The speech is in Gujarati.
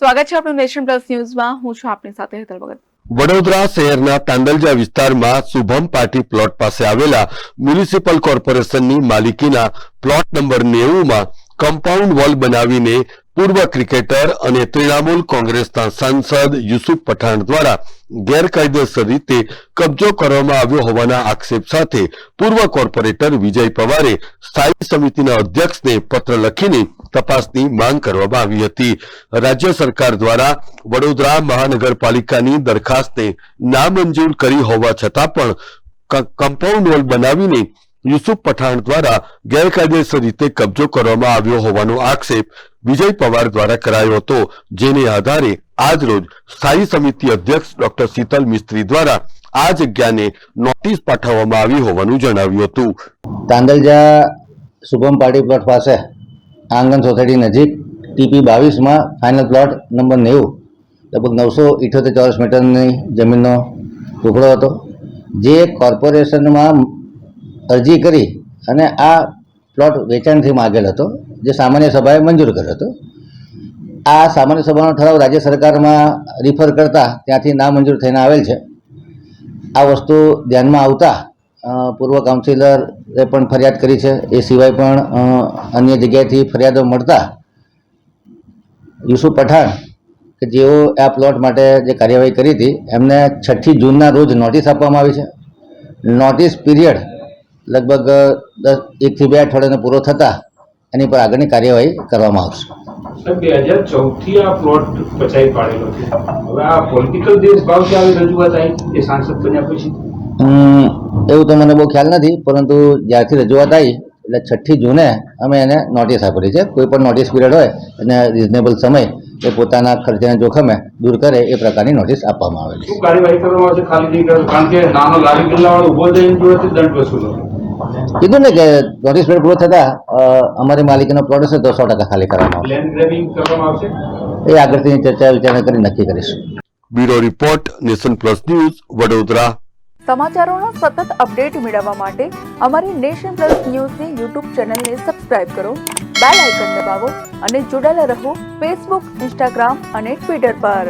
સ્વાગત છે આપણું નેશન પ્લસ ન્યૂઝમાં. હું છું આપની સાથે હેતલ ભગત. વડોદરા શહેરના તાંડલજા વિસ્તારમાં શુભમ પાર્ટી પ્લોટ પાસે આવેલા મ્યુનિસિપલ કોર્પોરેશનની માલિકીના પ્લોટ નંબર નેવુંમાં કમ્પાઉન્ડ વોલ બનાવીને પૂર્વ ક્રિકેટર અને તૃણમૂલ કોંગ્રેસના સાંસદ યુસુફ પઠાણ દ્વારા ગેરકાયદેસર રીતે કબજો કરવામાં આવ્યો હોવાના આક્ષેપ સાથે પૂર્વ કોર્પોરેટર વિજય પવારે સ્થાયી સમિતિના અધ્યક્ષને પત્ર લખીને તપાસની માંગ કરવામાં આવી હતી. રાજ્ય સરકાર દ્વારા વડોદરા મહાનગરપાલિકાની દરખાસ્તને નામંજૂર કરી હોવા છતાં પણ કમ્પાઉન્ડ વોલ બનાવીને યુસુફ પઠાણ દ્વારા ગેરકાયદેસર રીતે કબજો કરવામાં આવ્યો હોવાનો આક્ષેપ વિજય પવાર દ્વારા કરાયો હતો, જેને આધારે આજરોજ સ્થાયી સમિતિ અધ્યક્ષ ડોક્ટર શીતલ મિસ્ત્રી દ્વારા આ જગ્યાને નોટિસ પાઠવવામાં આવી હોવાનું જણાવ્યું હતું. તાંદલજા શુભમ પાર્ટી પ્લોટ પાસે, આંગણ સોસાયટી નજીક, ટીપી બાવીસમાં ફાઇનલ પ્લોટ નંબર નેવું, લગભગ નવસો ઇઠોતેર ચોરસ મીટરની જમીનનો ટુકડો હતો. જે કોર્પોરેશનમાં અરજી કરી અને આ પ્લોટ વેચાણથી માગેલ હતો, જે સામાન્ય સભાએ મંજૂર કર્યો હતો. આ સામાન્ય સભાનો ઠરાવ રાજ્ય સરકારમાં રિફર કરતા ત્યાંથી નામંજૂર થઈને આવેલ છે. આ વસ્તુ ધ્યાનમાં આવતા પૂર્વ કાઉન્સિલરે પણ ફરિયાદ કરી છે. એ સિવાય પણ અન્ય જગ્યાએથી ફરિયાદો મળતા યુસુફ પઠાણ કે જેઓ આ પ્લોટ માટે જે કાર્યવાહી કરી હતી, એમને છઠ્ઠી જૂનના રોજ નોટિસ આપવામાં આવી છે. નોટિસ પીરિયડ લગભગ દસ એકથી બે અઠવાડિયાનો પૂરો થતાં એની પર આગળની કાર્યવાહી કરવામાં આવશે. બે હજાર ચૌદથી આ પ્લોટ પચાવી પાડેલો છે. હવે આ પોલિટિકલ દેશભાવથી આવી રજૂઆત આવી? એ સાંસદ બન્યા પછી? હમ, એવું તો મને બહુ ખ્યાલ નથી પરંતુ જ્યારથી રજૂઆત આવી એટલે છઠ્ઠી જૂને અમે એને નોટિસ આપેલી છે. કોઈ પણ નોટિસ પીરિયડ હોય અને રિઝનેબલ સમય એ પોતાના ખર્ચના જોખમે દૂર કરે એ પ્રકારની નોટિસ આપવામાં આવેલી છે. કાર્યવાહી કરવામાં આવશે ખાલી કારણ કે નાનો લારી ગલ્લાવાળો ઊભો થઈને દંડ વસૂલો. કીધું ને કે નોટિસ પીરિયડ પૂરો થતાં અમારી માલિકીનો પ્લોટ હશે તો સો ટકા ખાલી કરવામાં આવશે? એ આગળથી ચર્ચા વિચારણા કરી નક્કી કરીશું. Bureau report nation plus news Vadodara. સમાચારોના સતત અપડેટ મેળવવા માટે અમારી નેશન પ્લસ ન્યૂઝની યુટ્યુબ ચેનલને સબસ્ક્રાઇબ કરો બેલ આઇકન દબાવો અને જોડાયેલા રહો ફેસબુક ઇન્સ્ટાગ્રામ અને ટ્વિટર પર.